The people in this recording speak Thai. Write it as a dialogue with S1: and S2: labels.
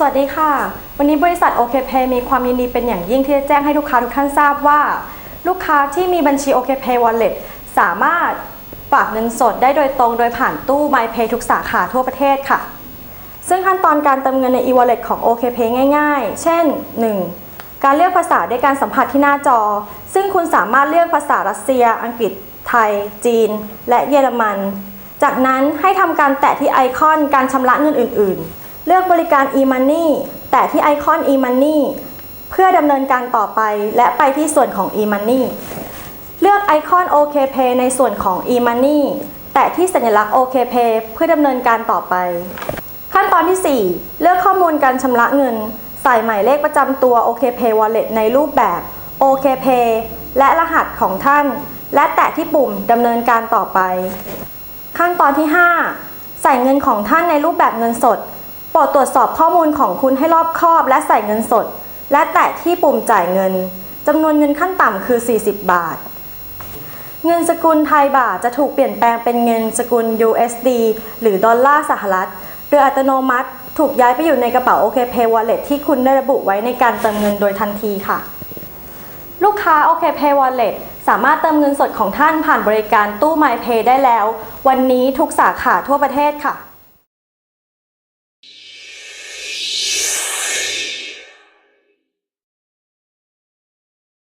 S1: สวัสดีค่ะ วันนี้บริษัท OKPay มีความยินดีเป็นอย่างยิ่งที่จะแจ้งให้ลูกค้าทุกท่านทราบว่า ลูกค้าที่มีบัญชี OKPay Wallet สามารถฝากเงินสดได้โดยตรงโดยผ่านตู้ MyPay ทุกสาขาทั่วประเทศค่ะ ซึ่งขั้นตอนการเติมเงินใน e-wallet ของ OKPay ง่าย ๆ เช่น 1. การเลือกภาษาด้วยการสัมผัสที่หน้าจอ ซึ่งคุณสามารถเลือกภาษารัสเซีย อังกฤษ ไทย จีน และเยอรมัน จากนั้นให้ทำการแตะที่ไอคอนการชำระเงินอื่น ๆ เลือกบริการ e-money แตะที่ไอคอน e-money เพื่อดำเนินการต่อไปและไปที่ส่วนของ e-money เลือกไอคอน OKPay ในส่วนของ e-money แตะที่สัญลักษณ์ OKPay เพื่อดำเนินการต่อไป ขั้นตอนที่ 4 เลือกข้อมูลการชำระเงิน ใส่หมายเลขประจำตัว OKPay Wallet ในรูปแบบ OKPay และรหัสของท่าน และแตะที่ปุ่มดำเนินการต่อไป ขั้นตอนที่ 5 ใส่เงินของท่านในรูปแบบเงินสด รดตรวจสอบข้อมูลของคุณให้รอบคอบและใส่เงินสด และแตะที่ปุ่มจ่ายเงินจำนวนเงินขั้นต่ำคือ 40 บาท เงินสกุลไทยบาทจะถูกเปลี่ยนแปลงเป็นเงินสกุล USD หรือดอลลาร์สหรัฐ โดยอัตโนมัติถูกย้ายไปอยู่ในกระเป๋า OKPay Wallet ที่คุณได้ระบุไว้ในการเติมเงินโดยทันทีค่ะ ลูกค้า OKPay Wallet สามารถเติมเงินสดของท่านผ่านบริการตู้ MyPay ได้แล้ว วันนี้ทุกสาขาทั่วประเทศค่ะ